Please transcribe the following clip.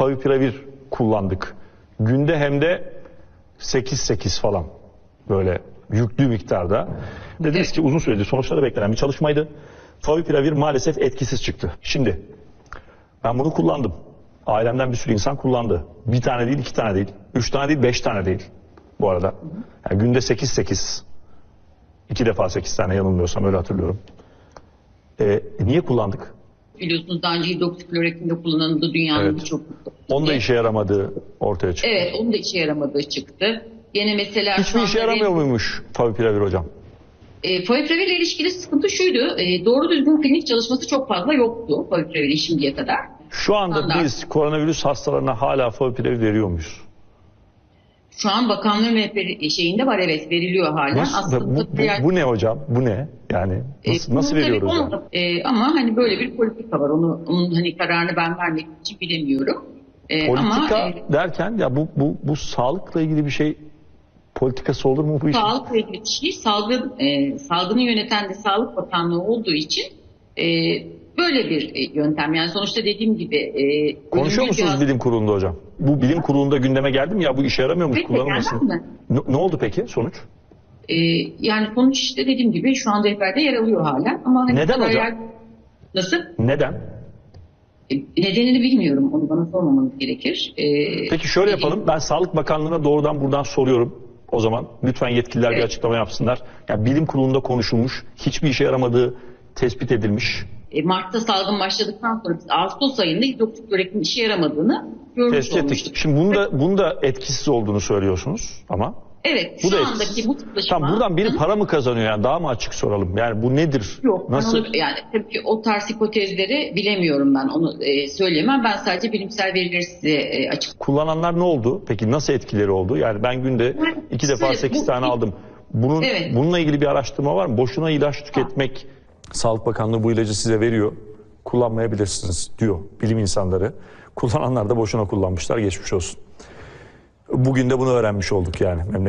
favipiravir kullandık. Günde hem de 8-8 falan böyle yüklü miktarda. Dediniz ki uzun süredir sonuçları beklenen bir çalışmaydı. Favipiravir maalesef etkisiz çıktı. Şimdi ben bunu kullandım. Ailemden bir sürü insan kullandı. Bir tane değil, iki tane değil. Üç tane değil, beş tane değil. Bu arada. Yani günde sekiz sekiz. İki defa sekiz tane yanılmıyorsam öyle hatırlıyorum. Ee, niye kullandık? Biliyorsunuz daha önce hidroksiklorokin de kullanıldı dünyanın Evet. birçok Onda işe yaramadığı ortaya çıktı. Evet onun da işe yaramadığı çıktı. Gene mesela Hiçbir işe anda yaramıyor muymuş favipiravir hocam? E, favipiravir ile ilişkili sıkıntı şuydu. e, doğru düzgün klinik çalışması çok fazla yoktu favipiravir şimdiye kadar. Şu anda Standart. biz koronavirüs hastalarına hala favipiravir veriyor muyuz? Şu an bakanlığın rehberi şeyinde var evet veriliyor hala. Nasıl, bu, bu, diğer- bu ne hocam? Bu ne? Yani e, nasıl, nasıl bunun tabii veriyoruz? yani? e, ama hani böyle bir politika var. Onu onun hani kararını ben vermek için bilemiyorum. E, Politika ama e, derken ya bu, bu, bu sağlıkla ilgili bir şey politikası olur mu bu iş? sağlıkla ilgili kişi salgın e, salgını yöneten de Sağlık Bakanlığı olduğu için e, böyle bir e, yöntem. Yani sonuçta dediğim gibi e, Konuşuyor musunuz bir bilim kurulunda hocam? Bu bilim kurulunda gündeme geldi mi ya bu işe yaramıyormuş Peki, kullanılmasın. Ne, ne oldu peki sonuç? Ee, yani sonuç işte dediğim gibi şu anda rehberde yer alıyor hala. Ama hani Neden hocam? yer- Nasıl? Neden? E, nedenini bilmiyorum. Onu bana sormamanız gerekir. Ee, Peki şöyle yapalım. Ben Sağlık Bakanlığı'na doğrudan buradan soruyorum. O zaman lütfen yetkililer bir Evet. açıklama yapsınlar. Yani bilim kurulunda konuşulmuş, hiçbir işe yaramadığı tespit edilmiş. E, Mart'ta salgın başladıktan sonra biz Ağustos ayında hidroksiklorokin işe yaramadığını görmüş Tespit ettik. olmuştuk. Şimdi bunda, bunda etkisiz olduğunu söylüyorsunuz ama. Evet. Bu şu da andaki etkisiz. bu tıklaşma... Tamam buradan biri para mı kazanıyor yani daha mı açık soralım? Yani bu nedir? Yok. Nasıl? onu- yani tabii ki o tarz hipotezleri bilemiyorum ben. Onu e, söyleyemem. Ben sadece bilimsel verileri size e, açık Kullananlar ne oldu? Peki nasıl etkileri oldu? Yani ben günde iki defa sekiz bu- tane aldım. Bunun, Evet. Bununla ilgili bir araştırma var mı? Boşuna ilaç tüketmek, Sağlık Bakanlığı bu ilacı size veriyor. Kullanmayabilirsiniz diyor bilim insanları. Kullananlar da boşuna kullanmışlar geçmiş olsun. Bugün de bunu öğrenmiş olduk yani memleket.